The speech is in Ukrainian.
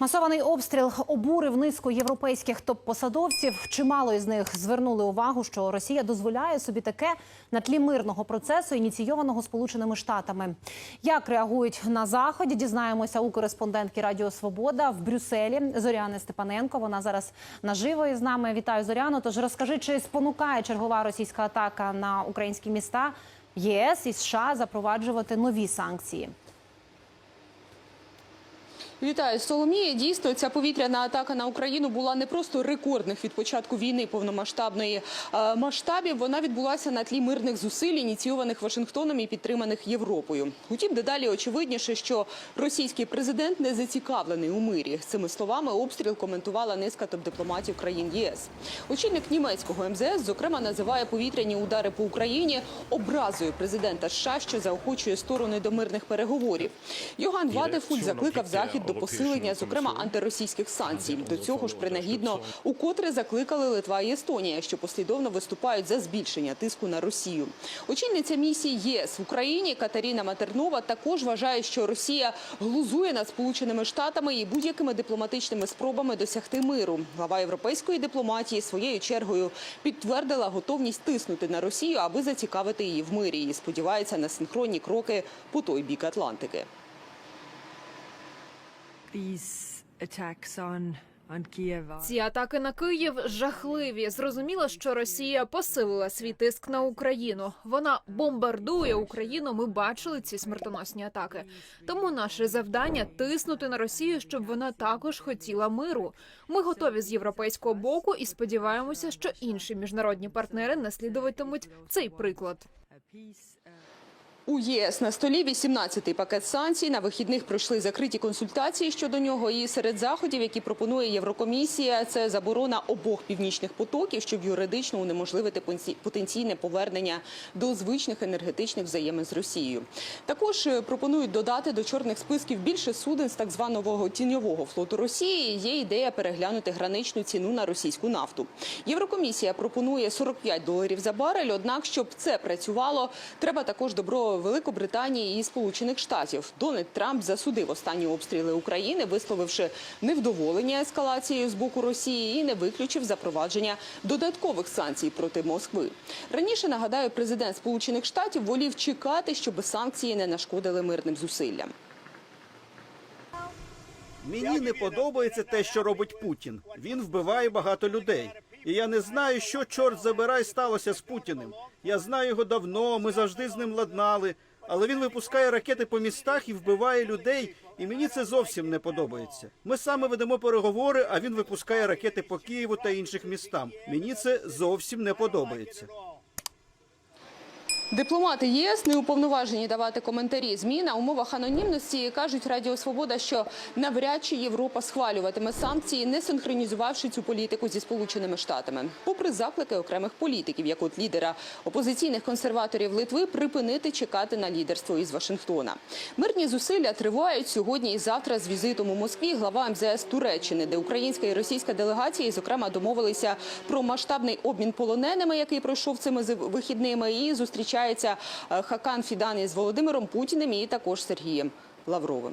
Масований обстріл обурив низку європейських топ-посадовців. Чимало із них звернули увагу, що Росія дозволяє собі таке на тлі мирного процесу, ініційованого Сполученими Штатами. Як реагують на заході? Дізнаємося у кореспондентки Радіо Свобода в Брюсселі Зоряни Степаненко. Вона зараз наживо із нами. Вітаю Зоряну. Тож розкажи, чи спонукає чергова російська атака на українські міста ЄС і США запроваджувати нові санкції? Вітаю Соломія. Дійсно, ця повітряна атака на Україну була не просто рекордних від початку війни повномасштабної е, масштабів. Вона відбулася на тлі мирних зусиль, ініційованих Вашингтоном і підтриманих Європою. Утім, дедалі очевидніше, що російський президент не зацікавлений у мирі. Цими словами обстріл коментувала низка топ-дипломатів країн ЄС. Очільник німецького МЗС, зокрема, називає повітряні удари по Україні образою президента США, що заохочує сторони до мирних переговорів. Йоган Вадефуль закликав захід до посилення, зокрема антиросійських санкцій. До цього ж принагідно укотре закликали Литва і Естонія, що послідовно виступають за збільшення тиску на Росію. Очільниця місії ЄС в Україні Катерина Матернова також вважає, що Росія глузує над Сполученими Штатами і будь-якими дипломатичними спробами досягти миру. Глава європейської дипломатії своєю чергою підтвердила готовність тиснути на Росію, аби зацікавити її в мирі. І сподівається на синхронні кроки по той бік Атлантики. Ці атаки на Київ жахливі. Зрозуміло, що Росія посилила свій тиск на Україну. Вона бомбардує Україну. Ми бачили ці смертоносні атаки. Тому наше завдання тиснути на Росію, щоб вона також хотіла миру. Ми готові з європейського боку і сподіваємося, що інші міжнародні партнери наслідуватимуть цей приклад. У ЄС на столі 18-й пакет санкцій. На вихідних пройшли закриті консультації щодо нього. І серед заходів, які пропонує Єврокомісія, це заборона обох північних потоків, щоб юридично унеможливити потенційне повернення до звичних енергетичних взаємин з Росією. Також е, пропонують додати до чорних списків більше суден з так званого тіньового флоту Росії. Є ідея переглянути граничну ціну на російську нафту. Єврокомісія пропонує 45 доларів за барель. Однак, щоб це працювало, треба також добро Великобританії і Сполучених Штатів. Дональд Трамп засудив останні обстріли України, висловивши невдоволення ескалацією з боку Росії і не виключив запровадження додаткових санкцій проти Москви. Раніше нагадаю, президент Сполучених Штатів волів чекати, щоб санкції не нашкодили мирним зусиллям. Мені не подобається те, що робить Путін. Він вбиває багато людей. І я не знаю, що чорт забирай сталося з Путіним. Я знаю його давно, ми завжди з ним ладнали. Але він випускає ракети по містах і вбиває людей, і мені це зовсім не подобається. Ми саме ведемо переговори, а він випускає ракети по Києву та інших містам. Мені це зовсім не подобається. Дипломати ЄС не уповноважені давати коментарі ЗМІ на умовах анонімності. кажуть Радіо Свобода, що навряд чи Європа схвалюватиме санкції, не синхронізувавши цю політику зі Сполученими Штатами. Попри заклики окремих політиків, як от лідера опозиційних консерваторів Литви, припинити чекати на лідерство із Вашингтона. Мирні зусилля тривають сьогодні і завтра з візитом у Москві. Глава МЗС Туреччини, де українська і російська делегації, зокрема, домовилися про масштабний обмін полоненими, який пройшов цими вихідними. І зустрічається е, Хакан Фідан із Володимиром Путіним і також Сергієм Лавровим.